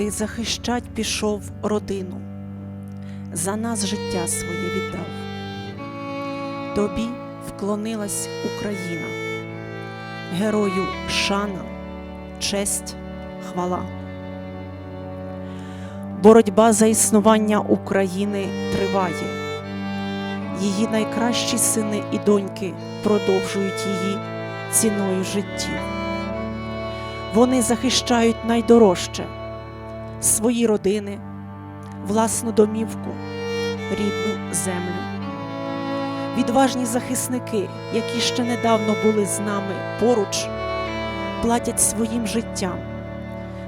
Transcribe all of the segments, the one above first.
Ти захищать пішов родину, за нас життя своє віддав. Тобі вклонилась Україна, герою шана, честь, хвала. Боротьба за існування України триває. Її найкращі сини і доньки продовжують її ціною життів. Вони захищають найдорожче свої родини, власну домівку, рідну землю. Відважні захисники, які ще недавно були з нами поруч, платять своїм життям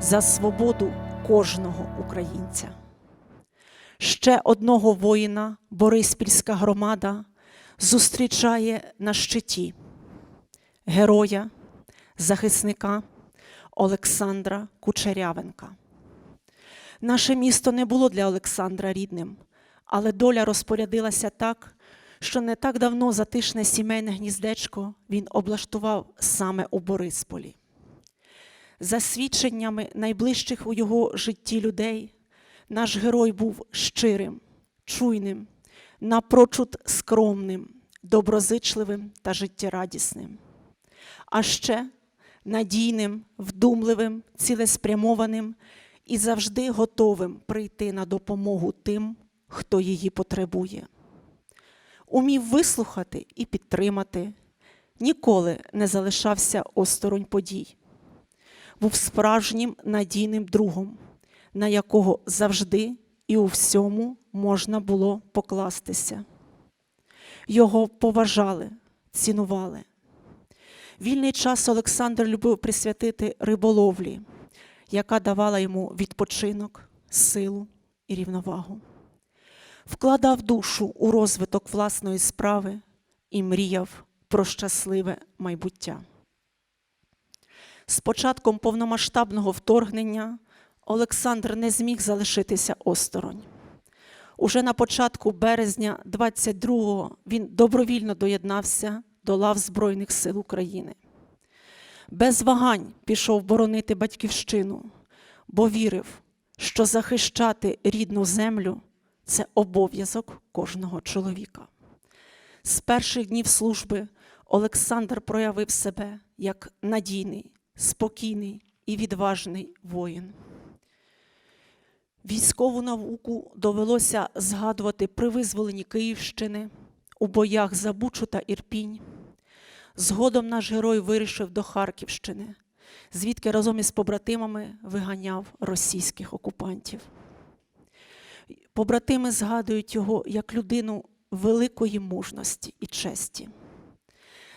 за свободу кожного українця. Ще одного воїна Бориспільська громада зустрічає на щиті героя, захисника Олександра Кучерявенка. Наше місто не було для Олександра рідним, але доля розпорядилася так, що не так давно затишне сімейне гніздечко він облаштував саме у Борисполі. За свідченнями найближчих у його житті людей, наш герой був щирим, чуйним, напрочуд скромним, доброзичливим та життєрадісним. А ще надійним, вдумливим, цілеспрямованим і завжди готовим прийти на допомогу тим, хто її потребує. Умів вислухати і підтримати, ніколи не залишався осторонь подій. Був справжнім надійним другом, на якого завжди і у всьому можна було покластися. Його поважали, цінували. Вільний час Олександр любив присвятити риболовлі, яка давала йому відпочинок, силу і рівновагу. Вкладав душу у розвиток власної справи і мріяв про щасливе майбуття. З початком повномасштабного вторгнення Олександр не зміг залишитися осторонь. Уже на початку березня 22-го він добровільно доєднався до лав Збройних сил України. Без вагань пішов боронити батьківщину, бо вірив, що захищати рідну землю це обов'язок кожного чоловіка. З перших днів служби Олександр проявив себе як надійний, спокійний і відважний воїн. Військову науку довелося згадувати при визволенні Київщини, у боях за Бучу та Ірпінь. Згодом наш герой вирішив до Харківщини, звідки разом із побратимами виганяв російських окупантів. Побратими згадують його як людину великої мужності і честі.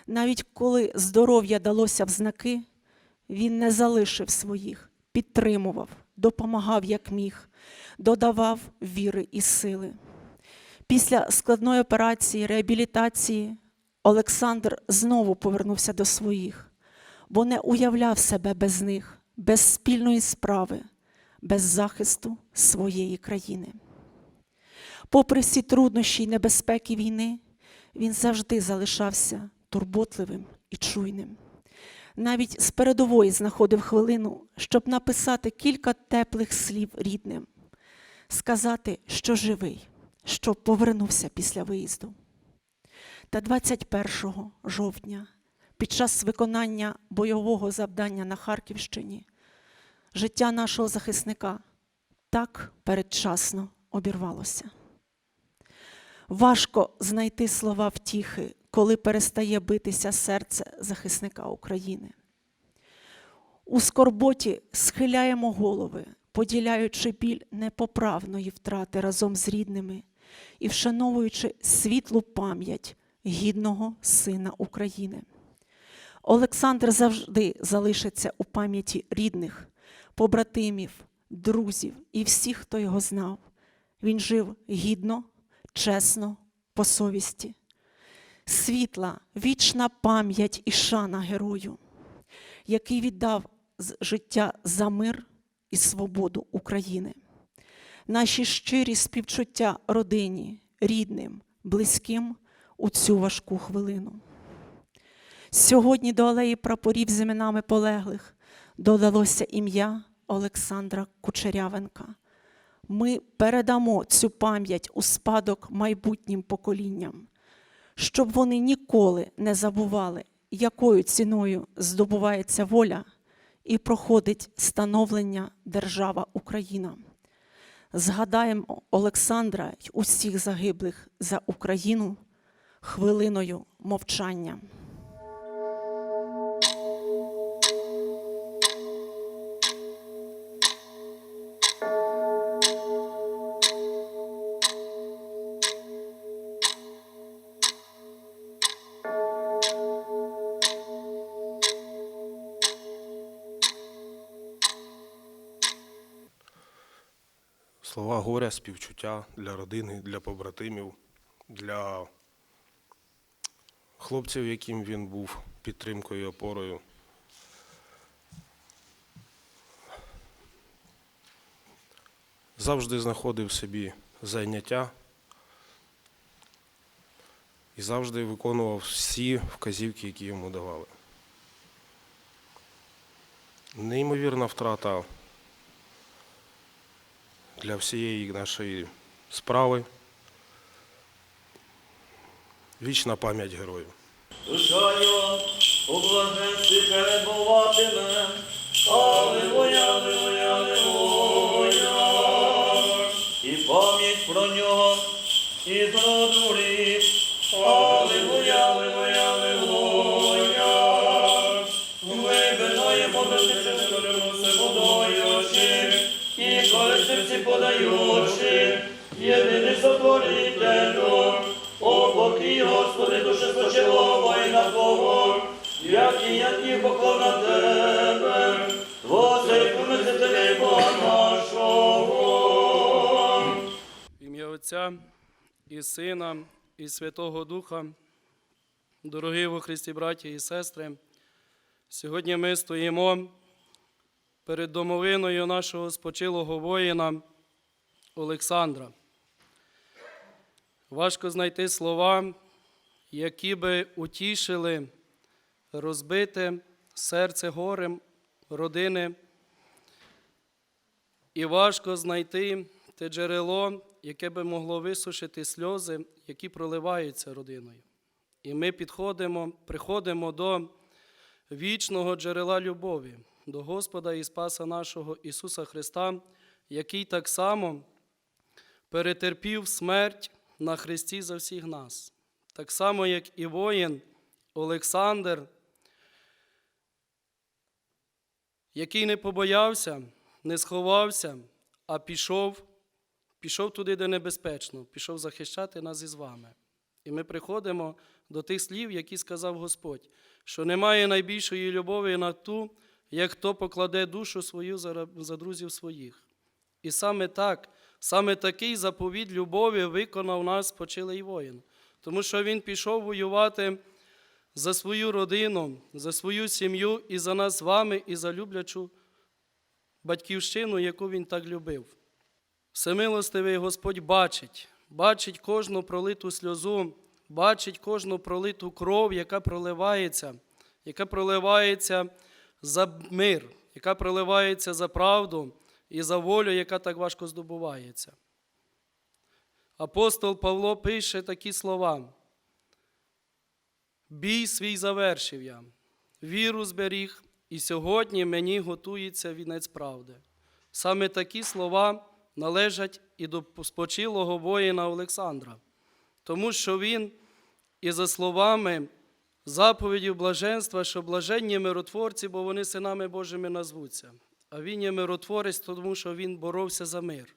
Навіть коли здоров'я далося в знаки, він не залишив своїх, підтримував, допомагав як міг, додавав віри і сили. Після складної операції реабілітації Олександр знову повернувся до своїх, бо не уявляв себе без них, без спільної справи, без захисту своєї країни. Попри всі труднощі й небезпеки війни, він завжди залишався турботливим і чуйним. Навіть з передової знаходив хвилину, щоб написати кілька теплих слів рідним, сказати, що живий, що повернувся після виїзду. Та 21 жовтня, під час виконання бойового завдання на Харківщині, життя нашого захисника так передчасно обірвалося. Важко знайти слова втіхи, коли перестає битися серце захисника України. У скорботі схиляємо голови, поділяючи біль непоправної втрати разом з рідними і вшановуючи світлу пам'ять гідного сина України. Олександр завжди залишиться у пам'яті рідних, побратимів, друзів і всіх, хто його знав. Він жив гідно, чесно, по совісті. Світла, вічна пам'ять і шана герою, який віддав життя за мир і свободу України. Наші щирі співчуття родині, рідним, близьким у цю важку хвилину. Сьогодні до алеї прапорів з іменами полеглих додалося ім'я Олександра Кучерявенка. Ми передамо цю пам'ять у спадок майбутнім поколінням, щоб вони ніколи не забували, якою ціною здобувається воля і проходить становлення держава Україна. Згадаємо Олександра й усіх загиблих за Україну хвилиною мовчання. Слова горя, співчуття для родини, для побратимів, для хлопців, яким він був підтримкою і опорою. Завжди знаходив собі зайняття і завжди виконував всі вказівки, які йому давали. Неймовірна втрата для всієї нашої справи. Вічна пам'ять героїв. Душою у блаженстві перебуватиме. Аллилуйя, аллилуйя, аллилуйя. І пам'ять про нього і зроду рік. Аллилуйя, аллилуйя, аллилуйя. Глибиною подушити все водою і коли серці подаючи, єдиний сотворителю, о Господи, душе спочилого і на Твого, як і я ті поклон на Тебе, Твоє помилителі Бога нашого. Ім'я Отця і Сина, і Святого Духа, дорогі во Христі, браті і сестри, сьогодні ми стоїмо перед домовиною нашого спочилого воїна Олександра. Важко знайти слова, які би утішили розбите серце горем родини і важко знайти те джерело, яке би могло висушити сльози, які проливаються родиною. І ми підходимо, приходимо до вічного джерела любові, до Господа і Спаса нашого Ісуса Христа, який так само перетерпів смерть на Христі за всіх нас. Так само, як і воїн Олександр, який не побоявся, не сховався, а пішов, пішов туди, де небезпечно, пішов захищати нас із вами. І ми приходимо до тих слів, які сказав Господь, що немає найбільшої любові на ту, як хто покладе душу свою за друзів своїх. І саме так, саме такий заповідь любові виконав нас спочилий воїн, тому що він пішов воювати за свою родину, за свою сім'ю і за нас з вами, і за люблячу батьківщину, яку він так любив. Всемилостивий Господь бачить, бачить кожну пролиту сльозу, бачить кожну пролиту кров, яка проливається, яка проливається за мир, яка проливається за правду і за волю, яка так важко здобувається. Апостол Павло пише такі слова. Бій свій завершив я, віру зберіг, і сьогодні мені готується вінець правди. Саме такі слова належать і до спочилого воїна Олександра, тому що він, і за словами заповідів блаженства, що блаженні миротворці, бо вони синами Божими назвуться. А він є миротворець, тому що він боровся за мир.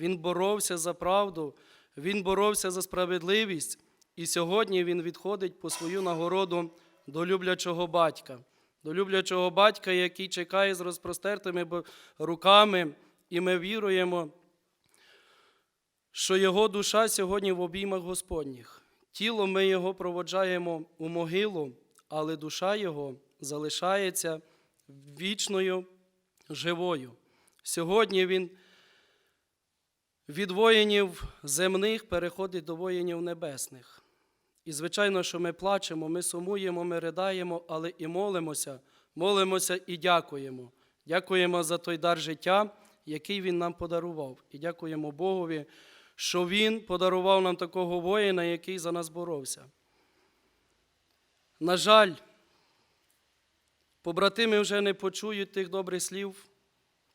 Він боровся за правду, він боровся за справедливість, і сьогодні він відходить по свою нагороду до люблячого батька, до люблячого батька, який чекає з розпростертими руками, і ми віруємо, що його душа сьогодні в обіймах Господніх. Тіло ми його проводжаємо у могилу, але душа його залишається вічною живою. Сьогодні він від воїнів земних переходить до воїнів небесних. І, звичайно, що ми плачемо, ми сумуємо, ми ридаємо, але і молимося, молимося і дякуємо. Дякуємо за той дар життя, який Він нам подарував. І дякуємо Богові, що Він подарував нам такого воїна, який за нас боровся. На жаль, побратими вже не почують тих добрих слів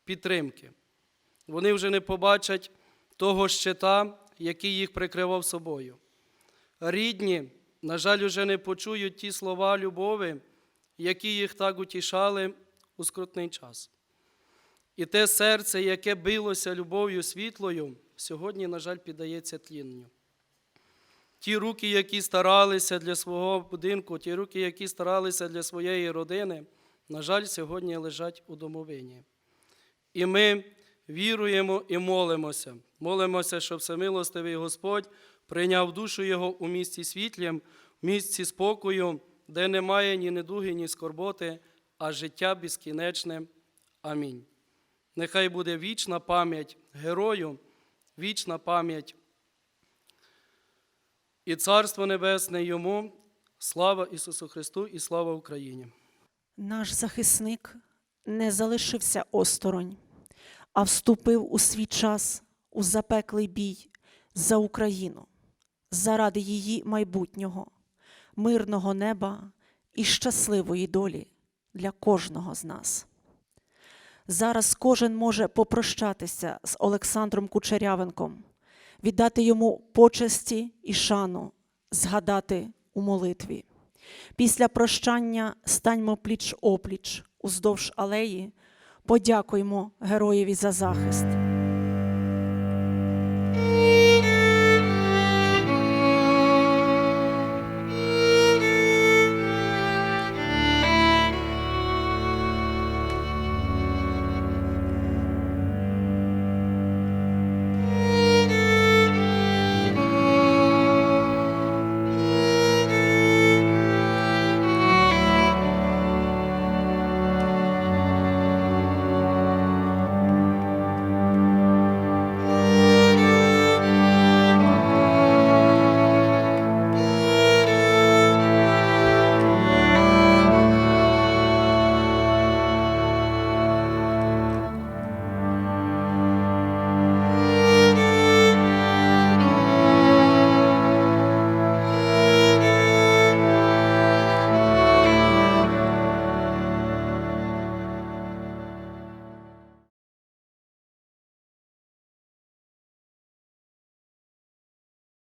підтримки. Вони вже не побачать того щита, який їх прикривав собою. Рідні, на жаль, уже не почують ті слова любові, які їх так утішали у скрутний час. І те серце, яке билося любов'ю світлою, сьогодні, на жаль, піддається тлінню. Ті руки, які старалися для свого будинку, ті руки, які старалися для своєї родини, на жаль, сьогодні лежать у домовині. І ми віруємо і молимося. Молимося, щоб всемилостивий Господь прийняв душу Його у місті світлім, в місці спокою, де немає ні недуги, ні скорботи, а життя безкінечне. Амінь. Нехай буде вічна пам'ять герою, вічна пам'ять і Царство Небесне йому. Слава Ісусу Христу і слава Україні! Наш захисник не залишився осторонь, а вступив у свій час у запеклий бій за Україну, заради її майбутнього, мирного неба і щасливої долі для кожного з нас. Зараз кожен може попрощатися з Олександром Кучерявенком, віддати йому почесті і шану, згадати у молитві. Після прощання станьмо пліч опліч уздовж алеї, подякуймо героєві за захист.